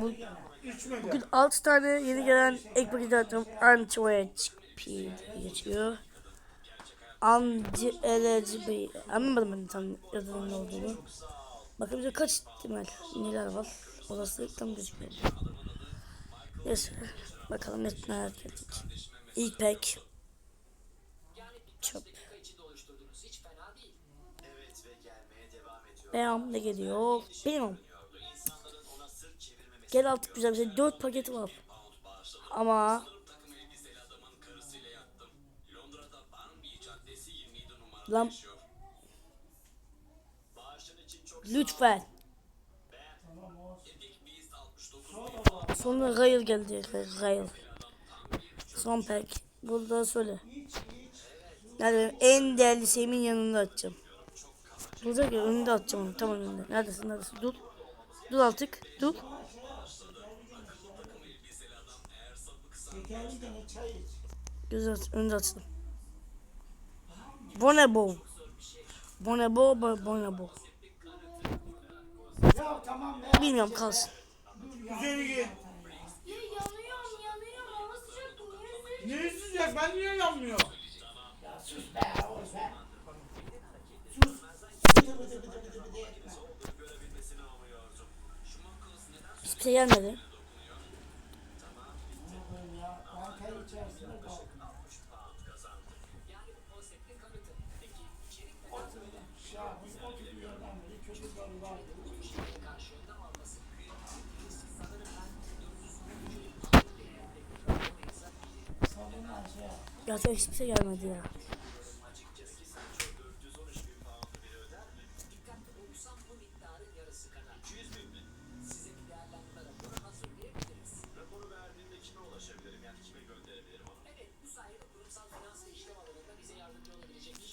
bu, bugün 6 tane yeni gelen ek paketi attım. Anti diye geçiyor. Anti LGB anlamadım ben tam yazının ne olduğunu. Bakın bize kaç ihtimal neler var. Orası tam gözükmüyor. Neyse bakalım ne neler gelecek. İlk pek. Çöp. Beyam ne geliyor? Beyam. Gel artık güzel bir şey. 4 paketi var. Ama Lan Lütfen. Sonra Gail geldi. Gail. Son pek. Burada söyle. Nerede en değerli şeyimin yanında atacağım. Burada ya önünde atacağım onu. Tam önünde. Neredesin neredesin? Dur. Dur artık. Dur. Güzel aç. Önünde açtım. Bonebo. Bonebo. Bonebo. Ya tamam be. Bilmiyorum kalsın. Güzeli git. Ya yanıyorum yanıyorum hava sıcak niye? Ne sıcak ben niye yanmıyor? Ya sus be oğlum be. Sus. Bıdı bıdı bıdı bıdı bıdı etme. Hiçbir şey gelmedi. Oğlum ya ben ter içerisinde kaldım. Ya hiçbir şey gelmedi ya.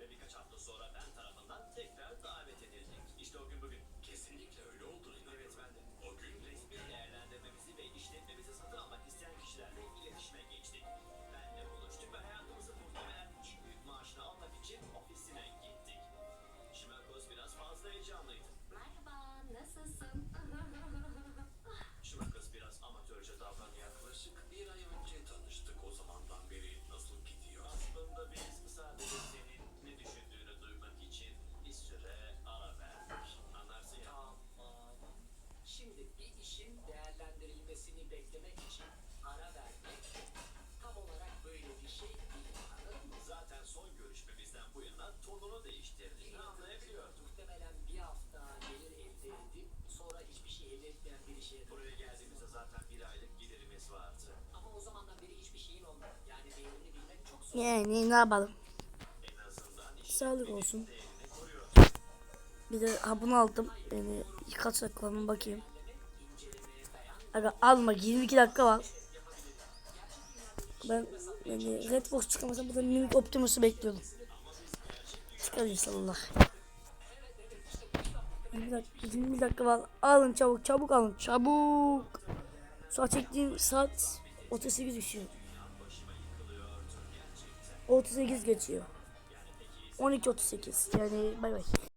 Ve birkaç hafta sonra ben tarafından tekrar davet edildik. İşte o gün bugün. Kesinlikle öyle oldu. Evet ben de. awesome. Sonra hiçbir şey elde etmeyen bir işe. Buraya geldiğimizde zaten bir aylık gelirimiz vardı. Ama o zamandan beri hiçbir şeyin olmadı. Yani değerini bilmek çok zor. Yani ne yapalım? En azından işin Sağlık olsun. değerini koruyor. Bir de ha bunu aldım. Yani kaç dakika var bakayım. Aga alma 22 dakika var. Ben yani Redbox çıkamazsam burada Mimik Optimus'u bekliyordum. Çıkar inşallah. 20 dakika, 20 dakika var. Alın çabuk çabuk alın çabuk. Saat çektiğim saat 38 düşüyor. 38 geçiyor. 12.38 yani bay bay.